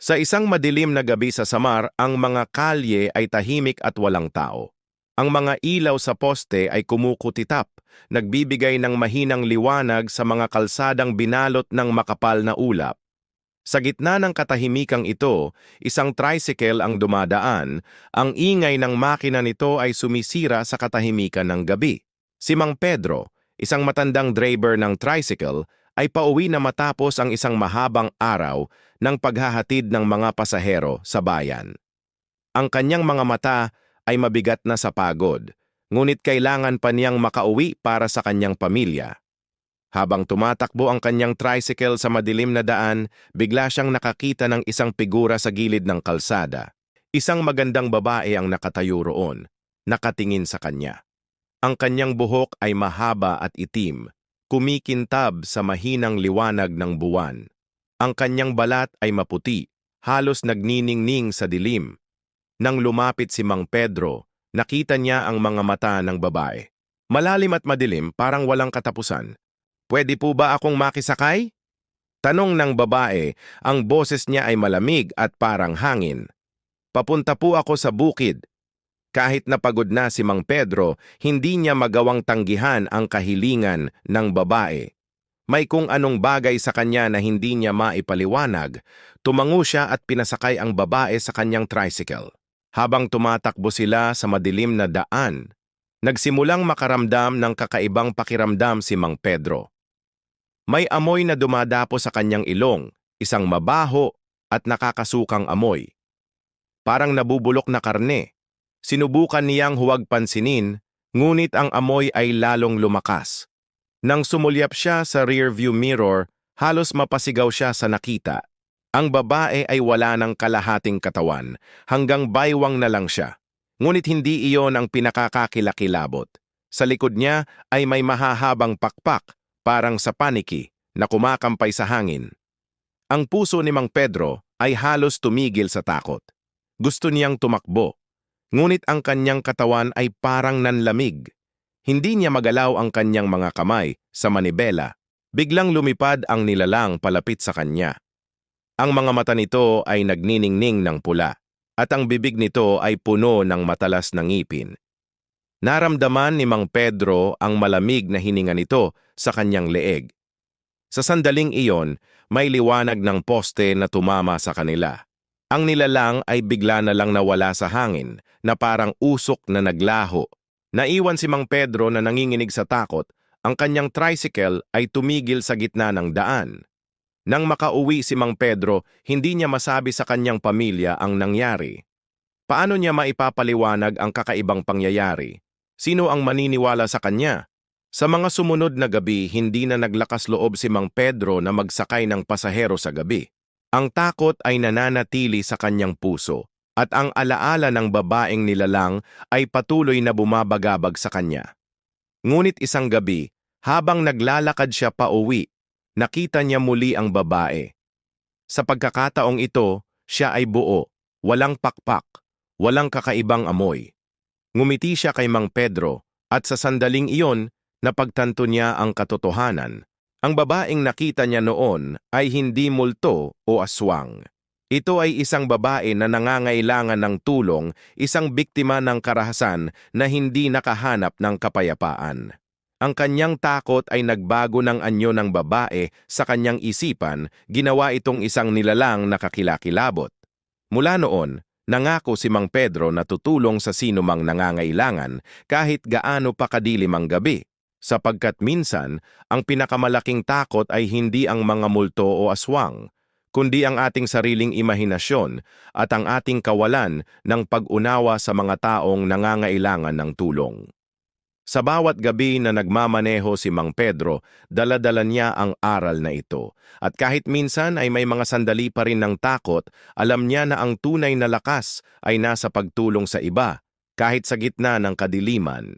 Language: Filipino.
Sa isang madilim na gabi sa Samar, ang mga kalye ay tahimik at walang tao. Ang mga ilaw sa poste ay kumukutitap, nagbibigay ng mahinang liwanag sa mga kalsadang binalot ng makapal na ulap. Sa gitna ng katahimikang ito, isang tricycle ang dumadaan, ang ingay ng makina nito ay sumisira sa katahimikan ng gabi. Si Mang Pedro, isang matandang driver ng tricycle, ay pauwi na matapos ang isang mahabang araw ng paghahatid ng mga pasahero sa bayan. Ang kanyang mga mata ay mabigat na sa pagod, ngunit kailangan pa niyang makauwi para sa kanyang pamilya. Habang tumatakbo ang kanyang tricycle sa madilim na daan, bigla siyang nakakita ng isang figura sa gilid ng kalsada. Isang magandang babae ang nakatayo roon, nakatingin sa kanya. Ang kanyang buhok ay mahaba at itim, kumikintab sa mahinang liwanag ng buwan. Ang kanyang balat ay maputi, halos nagniningning sa dilim. Nang lumapit si Mang Pedro, nakita niya ang mga mata ng babae. Malalim at madilim, parang walang katapusan. Pwede po ba akong makisakay? Tanong ng babae, ang boses niya ay malamig at parang hangin. Papunta po ako sa bukid. Kahit napagod na si Mang Pedro, hindi niya magawang tanggihan ang kahilingan ng babae. May kung anong bagay sa kanya na hindi niya maipaliwanag, tumango siya at pinasakay ang babae sa kanyang tricycle. Habang tumatakbo sila sa madilim na daan, nagsimulang makaramdam ng kakaibang pakiramdam si Mang Pedro. May amoy na dumadapo sa kanyang ilong, isang mabaho at nakakasukang amoy. Parang nabubulok na karne. Sinubukan niyang huwag pansinin, ngunit ang amoy ay lalong lumakas. Nang sumulyap siya sa rearview mirror, halos mapasigaw siya sa nakita. Ang babae ay wala ng kalahating katawan, hanggang baywang na lang siya. Ngunit hindi iyon ang pinakakakilakilabot. Sa likod niya ay may mahahabang pakpak, parang sa paniki, na kumakampay sa hangin. Ang puso ni Mang Pedro ay halos tumigil sa takot. Gusto niyang tumakbo, ngunit ang kanyang katawan ay parang nanlamig. Hindi niya magalaw ang kanyang mga kamay sa manibela. Biglang lumipad ang nilalang palapit sa kanya. Ang mga mata nito ay nagniningning ng pula, at ang bibig nito ay puno ng matalas na ngipin. Naramdaman ni Mang Pedro ang malamig na hininga nito sa kanyang leeg. Sa sandaling iyon, may liwanag ng poste na tumama sa kanila. Ang nilalang ay bigla na lang nawala sa hangin na parang usok na naglaho. Naiwan si Mang Pedro na nanginginig sa takot, ang kanyang tricycle ay tumigil sa gitna ng daan. Nang makauwi si Mang Pedro, hindi niya masabi sa kanyang pamilya ang nangyari. Paano niya maipapaliwanag ang kakaibang pangyayari? Sino ang maniniwala sa kanya? Sa mga sumunod na gabi, hindi na naglakas loob si Mang Pedro na magsakay ng pasahero sa gabi. Ang takot ay nananatili sa kanyang puso at ang alaala ng babaeng nilalang ay patuloy na bumabagabag sa kanya. Ngunit isang gabi, habang naglalakad siya pa uwi, nakita niya muli ang babae. Sa pagkakataong ito, siya ay buo, walang pakpak, walang kakaibang amoy. Ngumiti siya kay Mang Pedro at sa sandaling iyon, napagtanto niya ang katotohanan. Ang babaeng nakita niya noon ay hindi multo o aswang. Ito ay isang babae na nangangailangan ng tulong, isang biktima ng karahasan na hindi nakahanap ng kapayapaan. Ang kanyang takot ay nagbago ng anyo ng babae sa kanyang isipan, ginawa itong isang nilalang na kakilakilabot. Mula noon, Nangako si Mang Pedro na tutulong sa sino mang nangangailangan kahit gaano pa kadilim ang gabi, sapagkat minsan ang pinakamalaking takot ay hindi ang mga multo o aswang, kundi ang ating sariling imahinasyon at ang ating kawalan ng pag-unawa sa mga taong nangangailangan ng tulong. Sa bawat gabi na nagmamaneho si Mang Pedro, daladala niya ang aral na ito. At kahit minsan ay may mga sandali pa rin ng takot, alam niya na ang tunay na lakas ay nasa pagtulong sa iba, kahit sa gitna ng kadiliman.